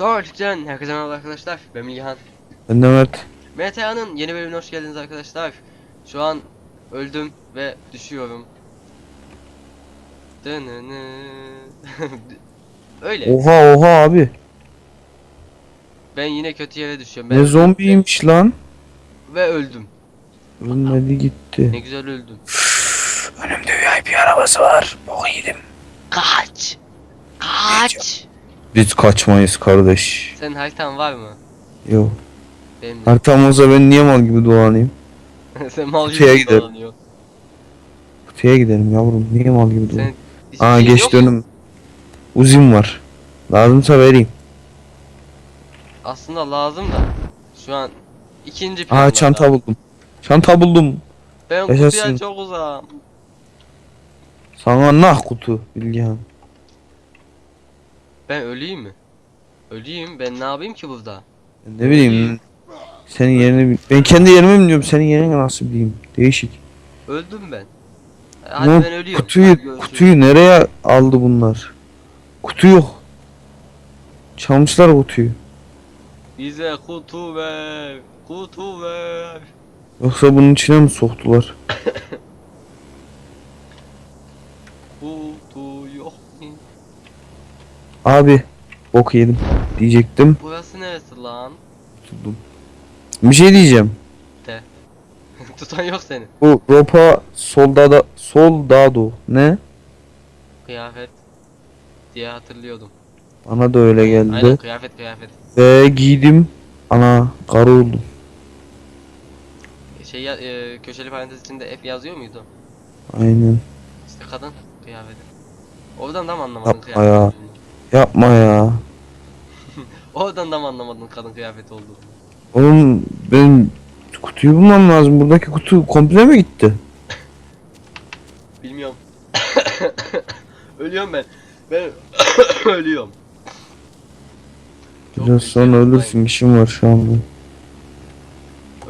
Sağlıktan herkese merhaba arkadaşlar. Ben Milhan. Ben de Mert. MTA'nın yeni bölümüne hoş geldiniz arkadaşlar. Şu an öldüm ve düşüyorum. Öyle. Oha oha abi. Ben yine kötü yere düşüyorum. Ben Ne zombiymiş lan. Ve öldüm. Ölmedi gitti. Ne güzel öldüm. Önümde VIP arabası var. Boku yedim. Kaç. Kaç. Biz kaçmayız kardeş. Senin haritan var mı? Yok. Benim de. Haritam olsa ben niye mal gibi dolanayım? Sen mal Kutuya gibi gidelim. dolanıyor. Kutuya gidelim yavrum. Niye mal gibi dolanayım? Senin hiçbir Aa şeyin geçti yok mu? önüm. Uzun var. Lazımsa vereyim. Aslında lazım da. Şu an ikinci planda. Aa çanta buldum. Çanta buldum. Ben Yaşasın. kutuya çok uzağım. Sana nah kutu Bilgehan. Ben öleyim mi? Öleyim ben ne yapayım ki burada? Ne bileyim. Senin yerini ben kendi yerimi mi biliyorum senin yerini nasıl bileyim değişik. Öldüm ben. Hadi Ulan ben ölüyorum. Kutuyu görüşürüz. kutuyu nereye aldı bunlar? Kutu yok. Çalmışlar kutuyu. Bize kutu ver. Kutu ver. Yoksa bunun içine mi soktular? Kutu yok mu? Abi bok yedim diyecektim. Burası neresi lan? Tuttum. Bir şey diyeceğim. Tutan yok seni. Bu ropa soldada soldado ne? Kıyafet. Diye hatırlıyordum. Bana da öyle geldi. Aynen kıyafet kıyafet. Ve giydim. Ana karı oldum. Şey ya- e, köşeli parantez içinde F yazıyor muydu? Aynen. İşte kadın kıyafeti. Oradan da mı anlamadın Yapma kıyafet ya. Yapma ya. Oradan da mı anlamadın kadın kıyafeti olduğunu? Oğlum benim kutuyu bulmam lazım. Buradaki kutu komple mi gitti? Bilmiyorum. Ölüyorum ben. Ben ölüyorum. Çok Biraz sonra bir ölürsün. işim var şu anda.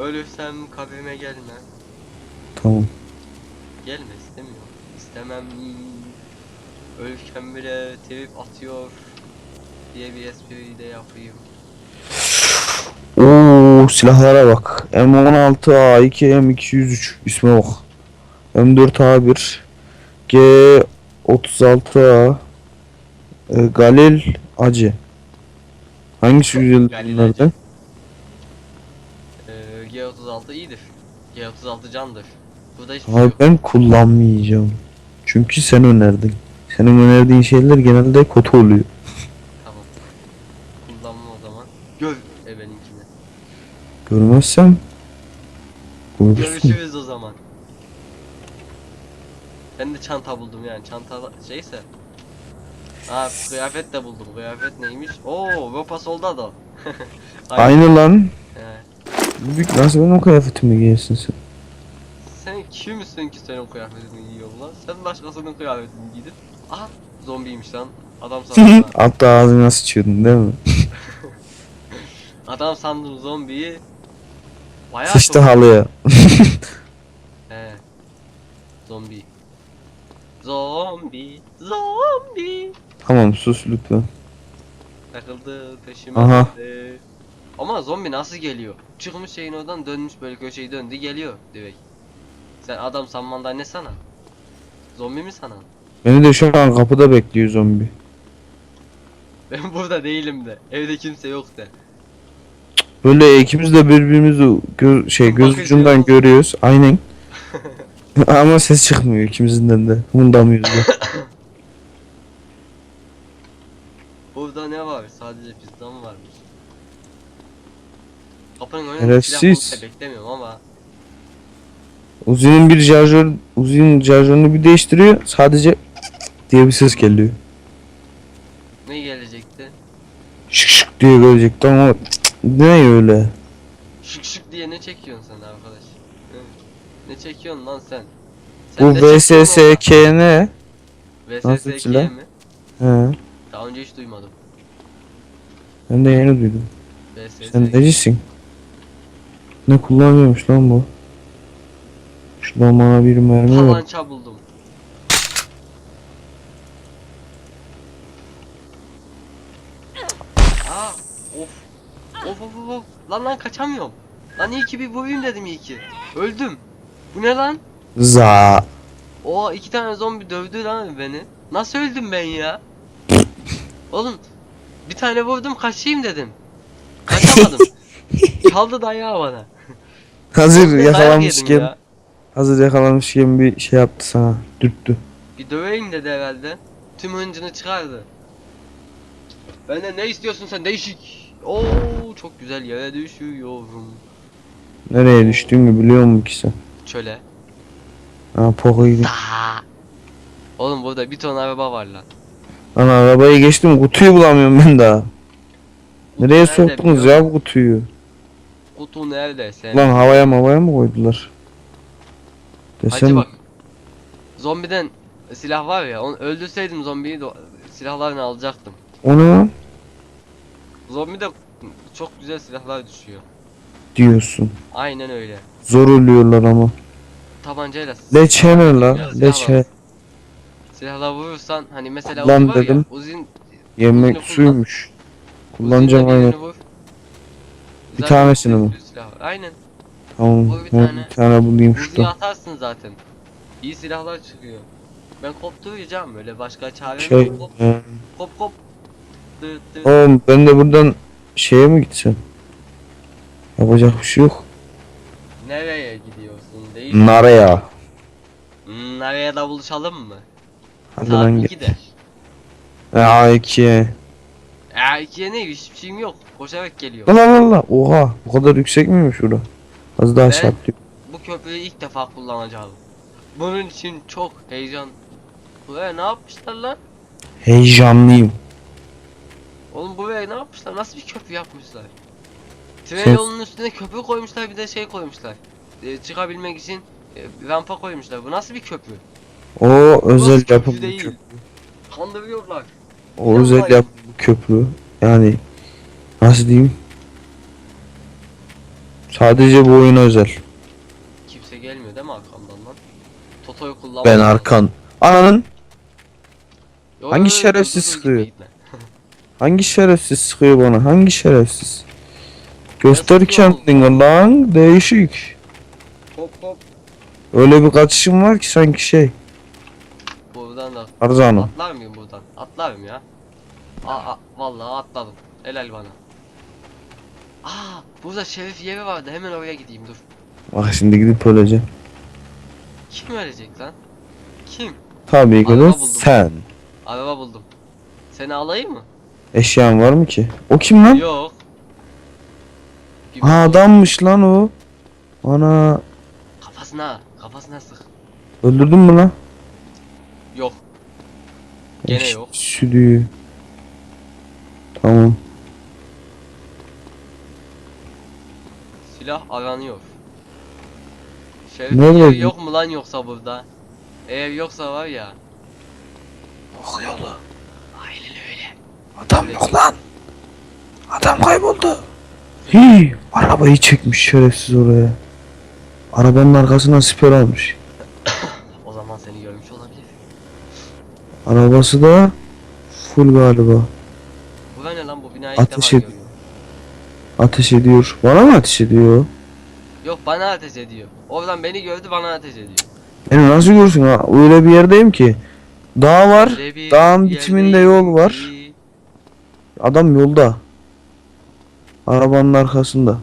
Ölürsem kabrime gelme. Tamam. Gelme istemiyorum. İstemem. Ölürken bile trip atıyor diye bir espriyi de yapayım. Oo silahlara bak. M16 A2 M203 isme bak. M4 A1 G36 A e, Galil Acı. Hangisi güzel bunlardan? Ee, G36 iyidir. G36 candır. Burada hiçbir şey Abi yok. ben kullanmayacağım. Çünkü sen önerdin. Senin önerdiğin şeyler genelde kötü oluyor. Tamam. Kullanma o zaman. Gör e benimkini. Görmezsem görürsün. Görüşürüz o zaman. Ben de çanta buldum yani çanta şeyse. Aa kıyafet de buldum. Kıyafet neymiş? Oo ropa solda da. Aynı lan. He. Büyük nasıl benim kıyafetimi giyersin sen? Sen kimsin ki senin kıyafetini giyiyorsun lan? Sen başkasının kıyafetini giydin. Aha zombiymiş lan. Adam sandım. ha. Altta ağzına sıçıyordun değil mi? Adam sandım zombiyi. Bayağı Sıçtı çok- halıya. He. Zombi. Zombi. Zombi. Tamam sus lütfen. Takıldı peşime. Aha. düştü. Ama zombi nasıl geliyor? Çıkmış şeyin oradan dönmüş böyle köşeyi döndü geliyor direkt. Sen adam sanmandan ne sana? Zombi mi sana? Beni de şu an kapıda bekliyor zombi. Ben burada değilim de. Evde kimse yok de. Böyle ikimiz de birbirimizi gö- şey göz ucundan görüyoruz. Aynen. Ama ses çıkmıyor ikimizden de. Hundamıyoruz da. Burada ne var? Sadece pizza mı varmış? Kapının önünde Şerefsiz. silah da beklemiyorum ama Uzi'nin bir şarjör, Uzi'nin şarjörünü bir değiştiriyor. Sadece diye bir ses geliyor. ne gelecekti? Şık şık diye gelecekti ama ne öyle? Şık şık diye ne çekiyorsun sen arkadaş? Ne çekiyorsun lan sen? Bu de çekiyorsun VSSK ne? nasıl VSSK silah? mi? He, Daha önce hiç duymadım. ben de yeni duydum. VSSK. Sen necisin? Ne kullanıyormuş lan bu? Şuradan bana bir mermi ver. Tabanca buldum. Aa Of of of. Lan lan kaçamıyorum. Lan iyi ki bir vurayım dedim iyi ki. Öldüm. Bu ne lan? Za. O iki tane zombi dövdü lan beni. Nasıl öldüm ben ya? Oğlum bir tane vurdum kaçayım dedim. Kaçamadım. Çaldı dayağı bana. Hazır yedim ya. hazır yakalamışken bir şey yaptı sana. Dürttü. Bir döveyim dedi herhalde. Tüm hıncını çıkardı. Benden ne istiyorsun sen değişik. Oo çok güzel yere düşüyorum. Nereye düştüğünü biliyor musun ki sen? Çöle. Ha pokoyu. Oğlum burada bir ton araba var lan. Lan arabayı geçtim kutuyu bulamıyorum ben daha. Nereye nerede soktunuz biliyor ya bu kutuyu? Kutu nerede sen? Lan havaya havaya mı koydular? Desem bak. Zombiden silah var ya onu öldürseydim zombiyi de silahlarını alacaktım. o ne lan Zombide çok güzel silahlar düşüyor. diyorsun. Aynen öyle. Zor ölüyorlar ama. Tabancayla. Leçe ne la? Leçe. Silahla vurursan hani mesela Lan var dedim. ya Uzin Yemek kullan. suymuş. Kullanacağım aynen. Bir tanesini mi? Aynen. Tamam. Vur bir tane. Bir tane bulayım Uzi'yi şuradan. atarsın zaten. İyi silahlar çıkıyor. Ben kopturacağım böyle başka çare Şey. yok. Kop e, kop kop. Dı dı. Oğlum ben de buradan şeye mi gitsem? Yapacak bir şey yok. Nereye gidiyorsun değil Naraya. Hmm, Nereye da buluşalım mı? Hadi Saat lan gel. 2'de. Ya ikiye. Ya ikiye ne hiçbir şeyim yok. Koşarak geliyor. Allah Allah. Oha. Bu kadar yüksek miymiş şurada? Az daha Ben-. Bu köprüyü ilk defa kullanacağım. Bunun için çok heyecan. Buraya ne yapmışlar lan? Heyecanlıyım. Oğlum buraya ne yapmışlar? Nasıl bir köprü yapmışlar? Tren yolunun üstüne köprü koymuşlar bir de şey koymuşlar. Ee, çıkabilmek için e, rampa koymuşlar. Bu nasıl bir köprü? O Burası özel köprü yapım bir değil. köprü. Kandırıyorlar. O Ya özel yapım bir köprü. Yani nasıl diyeyim? Sadece bu oyuna özel. Kimse gelmiyor değil mi arkamdan lan? Toto'yu kullanmak Ben arkan. Ananın Yo, Hangi yo, yo, dur, şerefsiz dur, dur, sıkıyor? gitme, gitme. Hangi şerefsiz sıkıyor bana? Hangi şerefsiz? Göster kendini lan. Değişik. Hop hop. Öyle bir kaçışım var ki sanki şey. Buradan da Arzano. atlar mıyım buradan? Atlarım ya. Aa, aa vallahi atladım. Helal bana. Aa, burada şerif yeri vardı. Hemen oraya gideyim dur. Bak şimdi gidip öleceğim. Kim ölecek lan? Kim? Tabii ki de sen. Araba buldum. Seni alayım mı? Eşyan var mı ki? O kim lan? Yok. Bir Ha adammış lan o. Ana Kafasına, kafasına sık. öldürdün mü lan? Yok. Gene Eş- yok. Südüğü. Tamam. Silah aranıyor. Şerif Nerede bu? yok mu lan yoksa burada? Eğer yoksa var ya. Aynen öyle. Adam yok lan. Adam kayboldu. Hii, arabayı çekmiş şerefsiz oraya. Arabanın arkasından siper almış. O zaman seni görmüş olabilir. Arabası da full galiba. Bu ne lan bu binayı Ateş et- görüyorum. Ateş ediyor. Bana mı ateş ediyor? Yok bana ateş ediyor. Oradan beni gördü bana ateş ediyor. Beni nasıl görsün ha? Öyle bir yerdeyim ki. Dağ var. Bir dağın bitiminde yerdeyim yol var. ki- Adam yolda. Arabanın arkasında.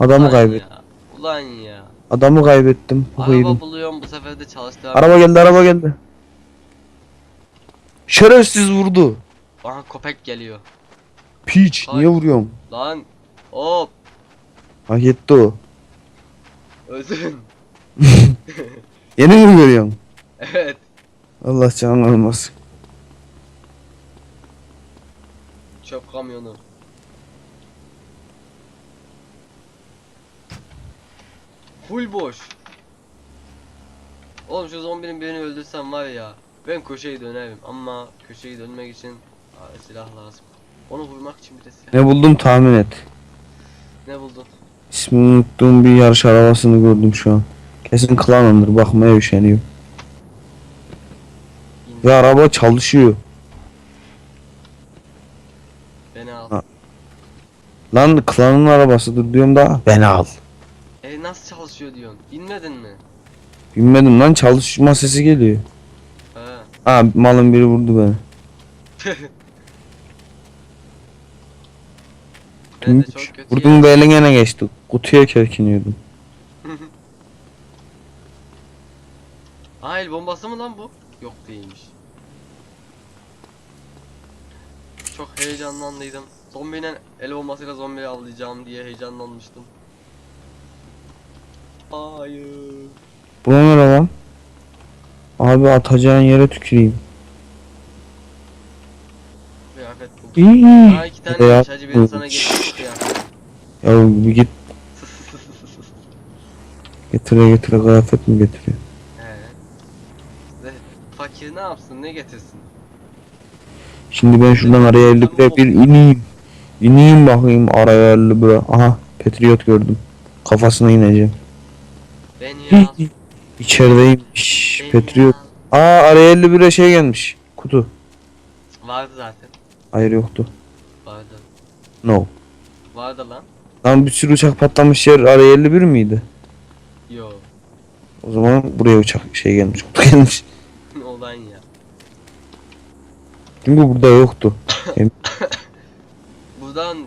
Adamı Ulan kaybettim. ya, Ulan ya. Adamı kaybettim. Araba buluyorum bu sefer de çalıştığım. Araba geldi, araba geldi. Şerefsiz vurdu. Aha köpek geliyor. Piç, Ay. niye vuruyorum? Lan. Hop. Hak etti o. Özün. Yeni mi görüyorsun? evet. Allah canını almasın. Çöp kamyonu. Full boş. Oğlum şu zombinin birini öldürsem var ya ben köşeyi dönerim ama köşeyi dönmek için aa, silah lazım. Onu vurmak için bir de silah. Ne buldum tahmin et. Ne buldun? İsmini unuttuğum bir yarış arabasını gördüm şu an. Kesin klanındır bakmaya üşeniyor. Ve araba çalışıyor. Beni al. Ha. Lan klanın arabasıdır diyorum da beni al. E nasıl çalışıyor diyorsun? Bilmedin mi? Bilmedim lan çalışma sesi geliyor. Ha. Ha malın biri vurdu beni. ben de çok kötü Vurdum da eline ne geçti. Kutuya kerkiniyordum. Ha el bombası mı lan bu? Yok değilmiş. Çok heyecanlandıydım. Zombinin el bombasıyla zombiyi avlayacağım diye heyecanlanmıştım. Hayır. Bu ne lan? Abi atacağın yere tüküreyim. Kıyafet bu. İyi. Ha iki tane Ya, hacı benim sana getirdim kıyafet. Ya bir git getire getire kıyafet mi getiriyor? De, fakir ne yapsın ne getirsin? Şimdi ben şuradan araya 50 lira bir ineyim. İneyim bakayım araya 50 lira. Aha Patriot gördüm. Kafasına ineceğim. Ben ya. İçerideymiş ben Patriot. ya. Aa araya 50 lira şey gelmiş. Kutu. Vardı zaten. Hayır yoktu. Vardı. No. Vardı lan. Lan bir sürü uçak patlamış yer araya 51 miydi? Yo. O zaman buraya uçak şey gelmiş. Kutu gelmiş. Olan ya. Çünkü burada yoktu. Buradan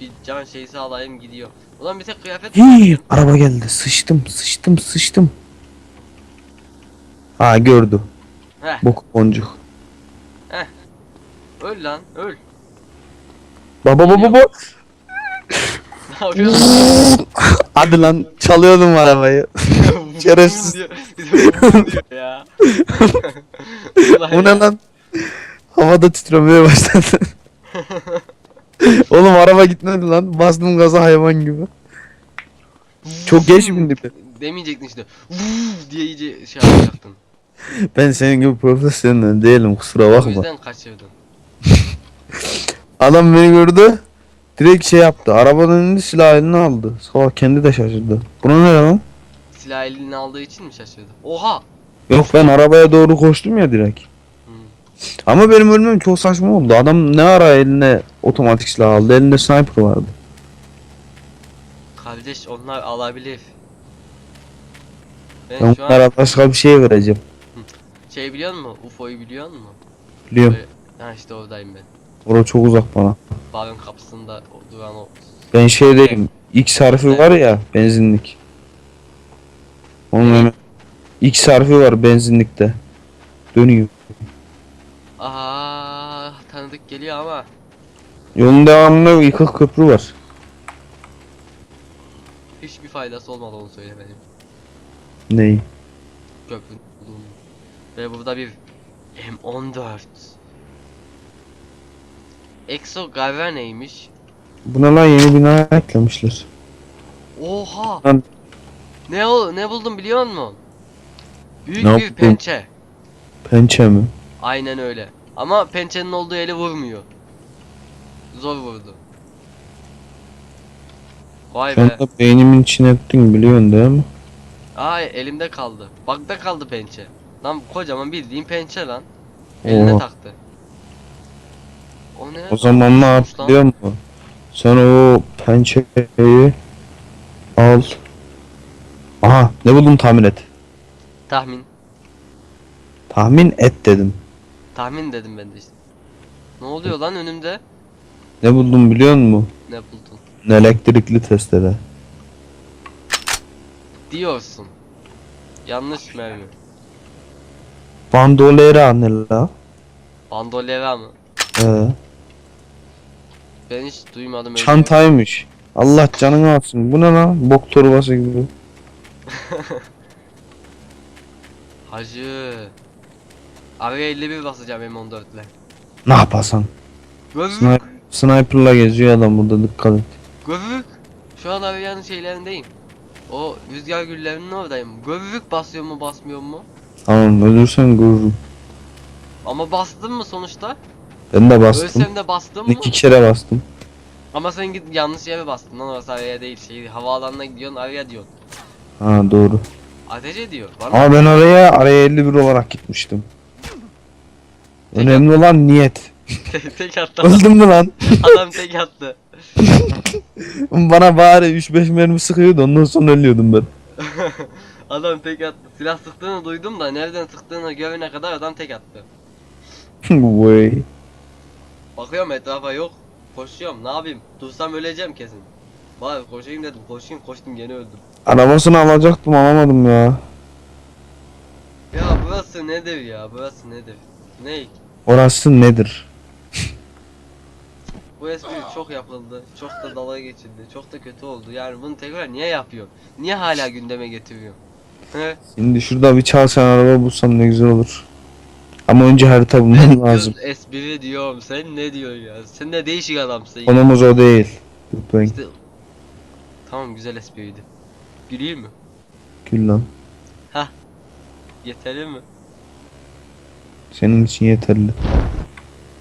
bir can şeysi alayım gidiyor. Ulan bir tek kıyafet Hii, araba geldi. Sıçtım, sıçtım, sıçtım. Ha gördü. Heh, Bok boncuk. öl lan, öl. Baba baba baba. Ne yapıyorsun? Hadi lan çalıyordum arabayı. Şerefsiz. ya. Ulan Bu ne lan? Havada titremeye başladı. Oğlum araba gitmedi lan. Bastım gaza hayvan gibi. Çok geç bindim. Demeyecektin işte. Vuv diye iyice şey yapacaktın. Ben senin gibi profesyonel değilim kusura O bakma. yüzden kaçırdın. Adam beni gördü. Direkt şey yaptı. Arabadan indi silah eline aldı. Sonra kendi de şaşırdı. Buna ne lan? Silah eline aldığı için mi şaşırdı? Oha! Yok ben arabaya doğru koştum ya direkt. Hmm. Ama benim ölmem çok saçma oldu. Adam ne ara eline otomatik silah aldı. Elinde sniper vardı. Kardeş onlar alabilir. Ben Ben şu an onlara başka bir şey vereceğim. şey biliyor musun? UFO'yu biliyor musun? Biliyorum. Ha işte oradayım ben. Orası çok uzak bana. Barın kapısında o- duran o. Ben şeydeyim. X harfi var ya benzinlik. Onun hemen X harfi var benzinlikte. Dönüyor. Aha tanıdık geliyor ama. Yolun devamında yıkık köprü var. Hiçbir faydası olmadı onu söylemedim. Ney? Köprünün. Ve burada bir M14. Exo Garver neymiş? Buna lan yeni bina eklemişler. Oha! Lan- Ne o ne buldum biliyor musun? Büyük Ne bir buldun? pençe. Pençe mi? Aynen öyle. Ama pençenin olduğu eli vurmuyor. Zor vurdu. Vay Sen be. de beynimin içine ettin biliyorsun değil mi? Ay elimde kaldı. Bakta kaldı pençe. Lan kocaman bildiğin pençe lan. Eline Oha. taktı. O ne? O zaman ne yap Olmuş lan. biliyor musun? Sen o pençeyi al. Aha ne buldun tahmin et. Tahmin. Tahmin et dedim. Tahmin dedim ben de işte. Ne oluyor lan önümde? Ne buldum biliyor musun? Ne buldun? Elektrikli testere. Diyorsun. Yanlış mermi. Bandolera ne la? Bandolera mı? Ee, Ben hiç duymadım öyle. çantaymış. Allah canını alsın. Bu ne lan? Bok torbası gibi. Hacı. Araya 51 basacağım M14 ile. Ne yapasan? Gözlük. Sniper, sniper'la geziyor adam burada dikkat et. Gözlük. Şu an arayanın şeylerindeyim. O rüzgar güllerinin oradayım. Gözlük basıyor mu basmıyor mu? Tamam ölürsen görürüm. Ama bastım mı sonuçta? Ben de bastım. Ölsem de bastım mı? İki kere bastım. Ama sen git yanlış yere bastın lan orası araya değil şey havaalanına gidiyorsun araya diyorsun. Ha doğru. Ateş ediyor. Bana Ama ben oraya araya 51 olarak gitmiştim. Önemli olan niyet. Tek attı. Öldüm mü lan? Adam tek attı. Bana bari 3-5 mermi sıkıyordu ondan sonra ölüyordum ben. adam tek attı. Silah sıktığını duydum da nereden sıktığını görene kadar adam tek attı. Vay. Bakıyorum etrafa yok. Koşuyorum ne yapayım? Dursam öleceğim kesin. Bari koşayım dedim. Koşayım koştum gene öldüm. Arabasını alacaktım alamadım ya. Ya burası nedir ya? Burası nedir? Ne? Orası nedir? Bu espri çok yapıldı. Çok da dalga geçildi. Çok da kötü oldu. Yani bunu tekrar niye yapıyor? Niye hala gündeme getiriyor? He? Şimdi şurada bir çalsan araba bulsam ne güzel olur. Ama önce harita bulmam lazım. Diyorsun, espri diyorum. Sen ne diyorsun ya? Sen de değişik adamsın. ya. Konumuz o değil. Lütfen İşte... Tamam güzel espriydi. Güleyim mi? gül lan. Yeterli mi? Senin için yeterli.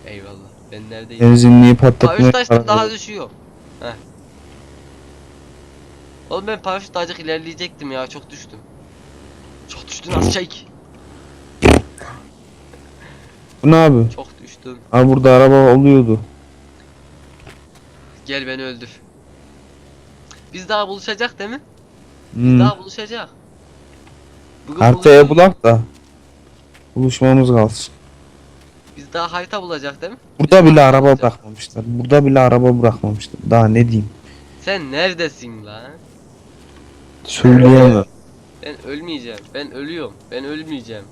Eyvallah. Ben neredeyim? Benzinliği Aa, patlatmaya taştan karar daha düşüyor. Heh. Oğlum ben paraşütle azıcık ilerleyecektim ya çok düştüm. Çok düştün az çek. Bu ne abi? Çok düştüm. Ha burada araba oluyordu. Gel beni öldür. Biz daha buluşacak değil mi? Hmm. Daha buluşacak. Bugün Haritaya buluşalım. bulak da. Buluşmamız kalsın. Biz daha harita bulacak değil mi? Burada bile araba bırakmamışlar. Burada bile araba bırakmamışlar. Daha ne diyeyim? Sen neredesin lan? Söyleyemem. Ben ölmeyeceğim. Ben ölüyorum. Ben ölmeyeceğim.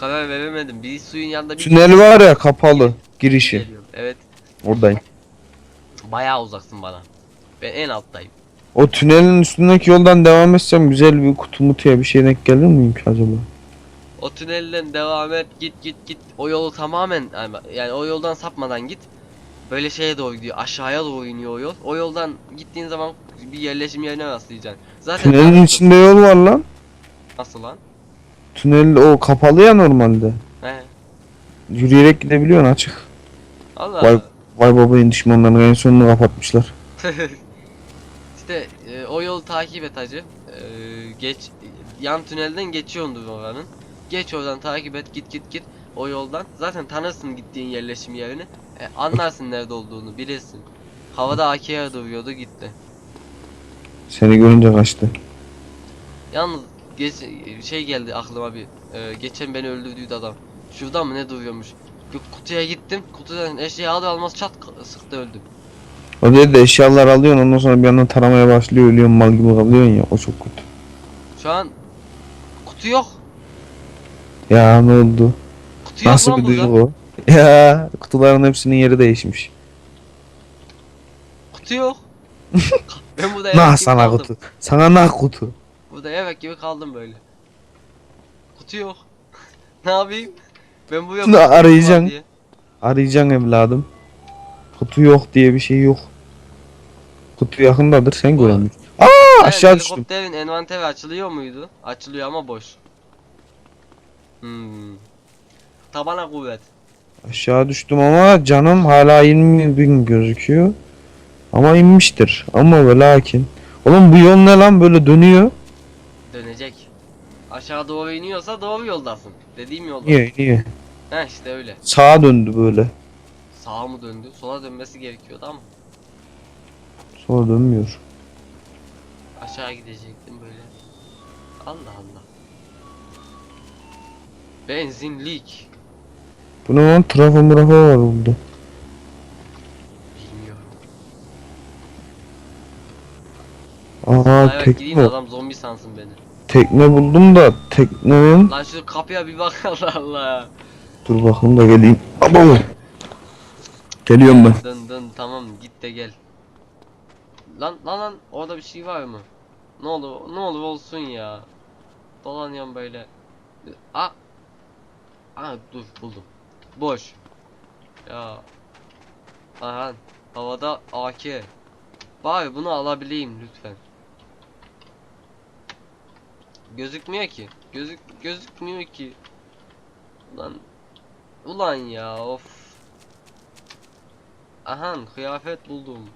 Karar veremedim. Bir suyun yanında bir Tünel var ya kapalı. Girişi. geliyorum. Evet. Oradayım. Bayağı uzaksın bana. Ben en alttayım. O tünelin üstündeki yoldan devam etsem güzel bir kutu mutuya bir şey denk gelir miyim ki acaba? O tünelden devam et git git git. O yolu tamamen yani o yoldan sapmadan git. Böyle şeye doğru gidiyor. Aşağıya doğru iniyor o yol. O yoldan gittiğin zaman bir yerleşim yerine rastlayacaksın. Zaten Tünelin tanıyorsun. içinde yol var lan. Nasıl lan? Tünel o kapalı ya normalde. He. Yürüyerek gidebiliyorsun açık. Allah Vay- Allah. Vay babayın düşmanlarının en sonunu kapatmışlar. işte e, o yolu takip et hacı. E, geç yan tünelden geçiyordur oranın. Geç oradan takip et git git git o yoldan. Zaten tanırsın gittiğin yerleşim yerini. E, anlarsın nerede olduğunu bilirsin. Havada AK'ye duruyordu gitti. Seni görünce kaçtı. Yalnız geç, şey geldi aklıma bir. e, geçen beni öldürdüğü adam. Şurada mı ne duruyormuş. Bir kutuya gittim. Kutudan eşeği alır almaz çat sıktı öldüm. O dedi de eşyalar alıyorsun ondan sonra bir yandan taramaya başlıyor ölüyorsun mal gibi kalıyorsun ya o çok kötü. Şu an kutu yok. Ya ne oldu? Kutu yok Nasıl lan bir burada. duygu o? Ya kutuların hepsinin yeri değişmiş. Kutu yok. ben burada Nah evet gibi sana kaldım. kutu. Sana nah kutu. Burada evet gibi kaldım böyle. Kutu yok. ne yapayım? Ben bu var arayacaksın. diye. Arayacaksın evladım. Kutu yok diye bir şey yok. Kutu yakındadır sen göremiyorsun. Aa Yani aşağı düştüm. Helikopterin envanteri açılıyor muydu? Açılıyor ama boş. Hmm. Tabana kuvvet. Aşağı düştüm ama canım hala 20 bin gözüküyor. Ama inmiştir. Ama ve lakin. Oğlum bu yol ne lan böyle dönüyor? Dönecek. Aşağı doğru iniyorsa doğru yoldasın. Dediğim yolda. Niye niye? He işte öyle. Sağa döndü böyle. Sağa mı döndü? Sola dönmesi gerekiyordu ama. Sola dönmüyor. Aşağı gidecektim böyle. Allah Allah. Benzinlik. Bu ne lan trafo murafo var burada. Bilmiyorum. Aa Ayak gideyim tekne. adam zombi sansın beni. Tekne buldum da teknenin. Lan şu kapıya bir bak Allah Allah. Dur bakayım da geleyim. Abo. Geliyorum ben. Dön dön tamam git de gel. Lan lan lan orada bir şey var mı? Ne olur ne olur olsun ya. Dolanıyorum böyle. A. Aa dur buldum. Boş. Ya. Aha havada AK. Bari bunu alabileyim lütfen. Gözükmüyor ki. Gözük gözükmüyor ki. Ulan Ulan ya of. Aha kıyafet buldum.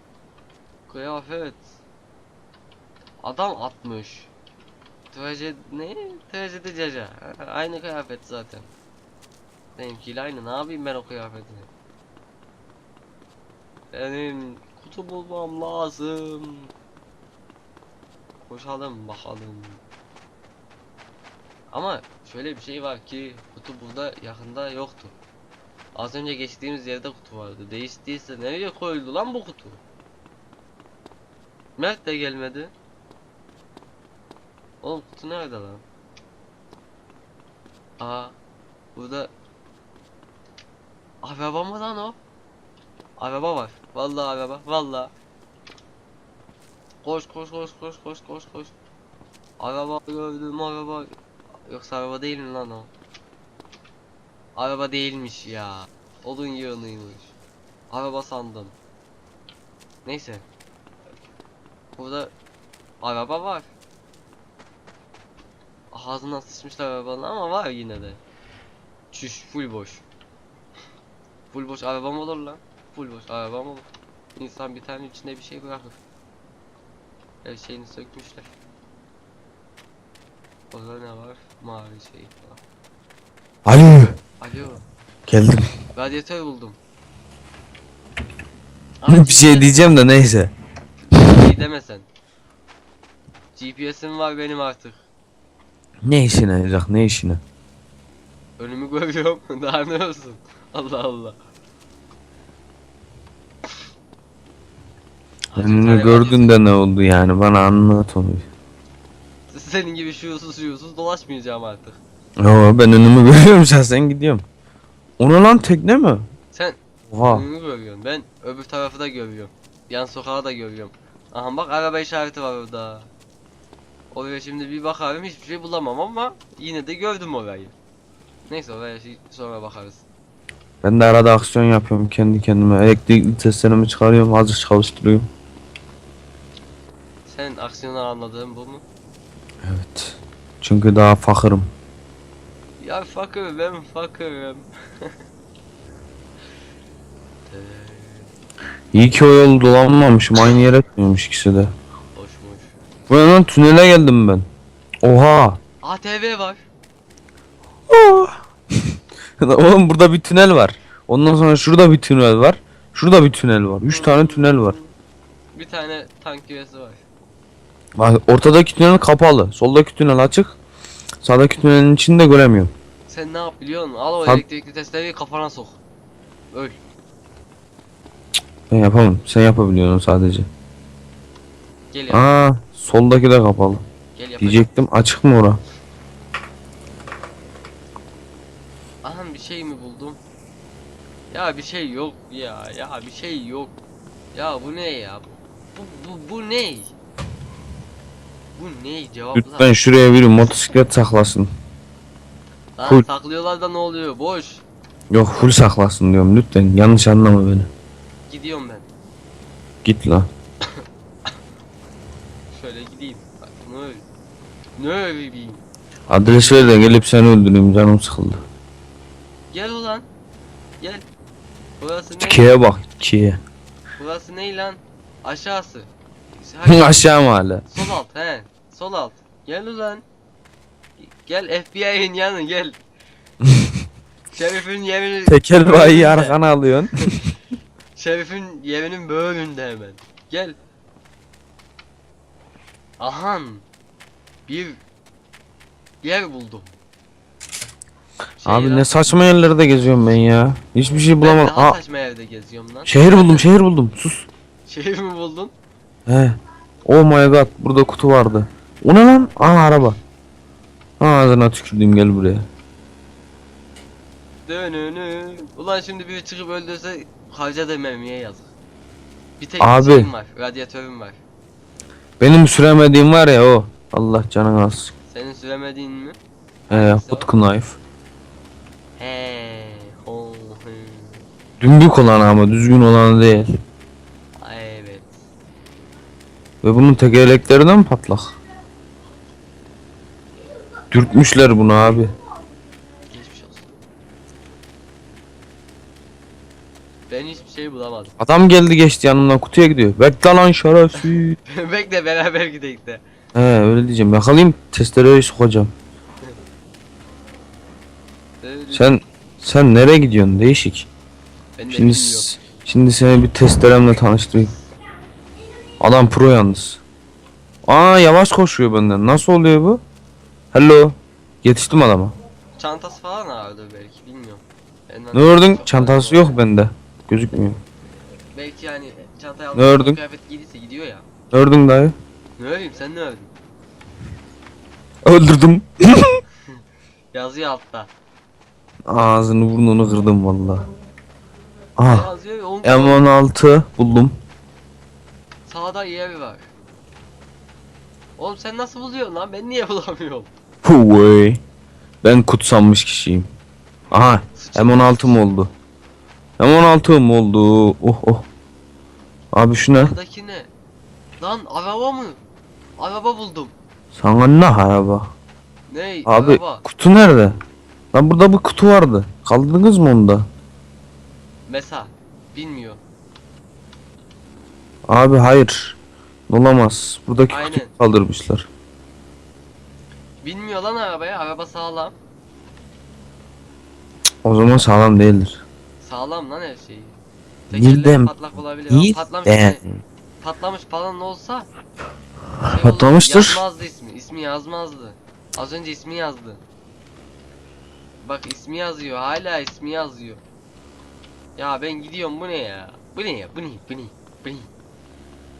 Kıyafet. Adam atmış. Trajedi ne? Trajedi caca. Aynı kıyafet zaten. Benimkiyle aynı. Ne yapayım ben o kıyafetini? Benim kutu bulmam lazım. Koşalım bakalım. Ama şöyle bir şey var ki kutu burada yakında yoktu. Az önce geçtiğimiz yerde kutu vardı. Değiştiyse nereye koyuldu lan bu kutu? Mert de gelmedi. Oğlum kutu nerede lan? Aa burada Araba mı lan o? Araba var. Vallahi araba. Vallahi. Koş koş koş koş koş koş koş. Araba gördüm araba. Yoksa araba değil mi lan o? Araba değilmiş ya. Odun yığınıymış. Araba sandım. Neyse. Burada araba var. Ağzından sıçmışlar arabanın ama var yine de. Çüş full boş. Full boş araba mı olur lan? Full boş araba mı olur? İnsan bir tane içinde bir şey bırakır. Her şeyini sökmüşler. Orada ne var? Mavi şey falan. Alo. Alo, Geldim. radyatör buldum. bir şey diyeceğim de neyse. şey demesen. GPS'im var benim artık. Ne işine yarayacak ne işine? Önümü görüyorum. Daha ne olsun? Allah Allah. Önünü gördün de ne oldu yani bana anlat onu. Senin gibi şuursuz şuursuz dolaşmayacağım artık. Yo ben önümü görüyorum şahsen gidiyorum. Ona lan tekne mi? Sen Oha. önümü görüyorsun. Ben öbür tarafı da görüyorum. Yan sokağı da görüyorum. Aha bak araba işareti var orada. Oraya şimdi bir bakarım hiçbir şey bulamam ama yine de gördüm orayı. Neyse oraya şey sonra bakarız. Ben de arada aksiyon yapıyorum kendi kendime. Elektrikli testlerimi çıkarıyorum azıcık çalıştırıyorum. Sen aksiyonu anladığın bu mu? Evet. Çünkü daha fakırım. Ya fakir ben fakirim. İyi ki o yol dolanmamışım aynı yere gitmiyormuş ikisi de. Hoşmuş. Bu lan tünele geldim ben. Oha. ATV var. Oğlum burada bir tünel var. Ondan sonra şurada bir tünel var. Şurada bir tünel var. Üç tane tünel var. Bir tane tank güvesi var. Bak ortadaki tünel kapalı. Soldaki tünel açık. Sağdaki tünelin içini de göremiyorum. Sen ne yap biliyor musun? Al o Tab- elektrikli testereyi kafana sok. Öl. Ben yapamam. Sen yapabiliyorsun sadece. Gel yap. Aa, soldaki de kapalı. Gel yap. Diyecektim açık mı ora? Aha bir şey mi buldum? Ya bir şey yok ya. Ya bir şey yok. Ya bu ne ya? Bu bu bu ne? Bu ne cevapla? Lütfen şuraya biri motosiklet saklasın. Lan full. saklıyorlar da ne oluyor? Boş. Yok full saklasın diyorum lütfen. Yanlış anlama beni. Gidiyorum ben. Git lan. Şöyle gideyim. Bak, ne öl? Ne öleyim? Adres ver de gelip seni öldüreyim canım sıkıldı. Gel ulan. Burası ne? Bak tükeye. Burası ne lan? Aşağısı. Hayır, Aşağı mı hala? sol alt he. Sol alt. Gel ulan. Gel FBI'nin yanı gel. Şerif'in yerini Tekel bayi bölümünde. arkana alıyorsun. Şerif'in yerinin bölümünde hemen. Gel. Ahan. Bir yer buldum. Şey Abi ne saçma yerlerde geziyorum ben ya. Hiçbir şey ben bulamadım. daha Aa, saçma yerde geziyorum lan. şehir buldum şehir buldum. Sus. Şehir mi buldun? He. Oh my god burada kutu vardı. O ne lan? Aa araba. Ağzına tükürdüm gel buraya. Dönünü. Ulan şimdi biri çıkıp öldürse harca da mermiye yazık. Bir tek Abi. şeyim var. Radyatörüm var. Benim süremediğim var ya o. Allah canını alsın. Senin süremediğin mi? He put knife. He. Ho. He. Dümbük olan ama düzgün olan değil. Evet. Ve bunun tekerlekleri de mi patlak? Dürtmüşler bunu abi. Geçmiş olsun. Ben hiçbir şey bulamadım. Adam geldi geçti yanımdan kutuya gidiyor. Bekle lan şerefsiz. Bekle beraber gidelim de. He öyle diyeceğim. Yakalayayım testereyi sokacağım. Sen sen nereye gidiyorsun değişik. ben Şimdi s- Şimdi seni bir testeremle tanıştırayım. Adam pro yalnız. Aa yavaş koşuyor benden. Nasıl oluyor bu? Hello. Yetiştim adama. Çantası falan ağırdır belki bilmiyorum. Benden Ne ördün? çok Çantası var. yok bende. Gözükmüyor. Belki yani çantaya Ne ördün? aldığın kıyafet giydiyse gidiyor ya. Ördün dayı. Ne öreyim sen ne ördün? Öldürdüm. Yazıyor altta. Ağzını burnunu kırdım valla. Ah. Yazıyor ya, onun M16 buldum. sağda yer var. Oğlum sen nasıl buluyorsun lan? Ben niye bulamıyorum? Huey. Ben kutsanmış kişiyim. Aha Sıçtı. M16 mı oldu? M16 mı oldu? Oh oh. Abi şu ne? Buradaki ne? Lan araba mı? Araba buldum. Sana ne araba? Ne? Abi Araba. kutu nerede? Lan burada bir kutu vardı. Kaldırdınız mı onu da? Mesela. Bilmiyor. Abi hayır. Olamaz. Buradaki Aynen. kutuyu kaldırmışlar. Bilmiyor lan arabaya. Araba sağlam. O zaman sağlam değildir. Sağlam lan her şeyi. Tekerleri patlak olabilir. ama Patlamış, Değil. yani, patlamış falan olsa şey Patlamıştır. olur, yazmazdı ismi. İsmi yazmazdı. Az önce ismi yazdı. Bak ismi yazıyor. Hala ismi yazıyor. Ya ben gidiyorum bu ne ya? Bu ne ya? Bu ne? Bu ne? Bu ne?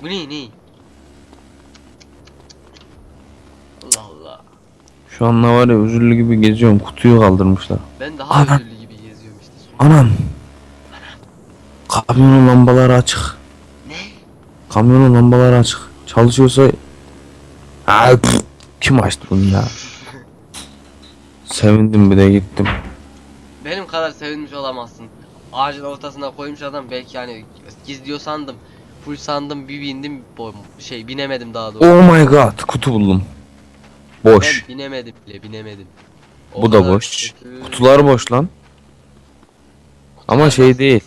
Bu ne ne? Allah Allah. Şu anda var ya özürlü gibi geziyorum. Kutuyu kaldırmışlar. Ben daha Ana. özürlü gibi geziyorum işte. son- Anam. Kamyonun lambaları açık. Ne? Kamyonun lambaları açık. Çalışıyorsa... Ay, pf, kim açtı bunu ya? Sevindim bir de gittim. Benim kadar sevinmiş olamazsın. Ağacın ortasına koymuş adam belki hani gizliyor sandım. Full sandım bir bindim şey binemedim daha doğrusu. Oh my god kutu buldum. Boş. Ben binemedim bile binemedim. O Bu da boş. kötü. Kutular boş lan. Ama Kutular şey nasıl? değil.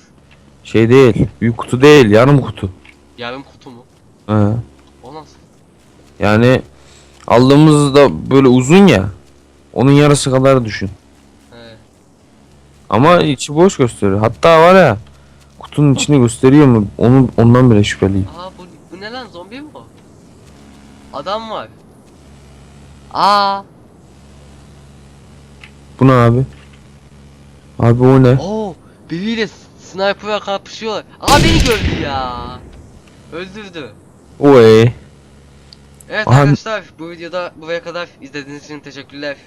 Şey değil. Büyük kutu değil. Yarım kutu. Yarım kutu mu? He. O nasıl? Yani aldığımız da böyle uzun ya. Onun yarısı kadar düşün. He. Ama içi boş gösteriyor. Hatta var ya kutunun içini gösteriyor mu? Onu ondan bile şüpheliyim. Aa bu, bu ne lan zombi mi bu? Adam var. Aa. Bu ne abi? Abi o ne? Oo. Biriyle sniper'a kapışıyorlar. Aa beni gördü ya. Öldürdü. Oy. Evet Aha. arkadaşlar bu videoda buraya kadar izlediğiniz için teşekkürler.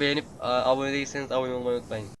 Beğenip abone değilseniz abone olmayı unutmayın.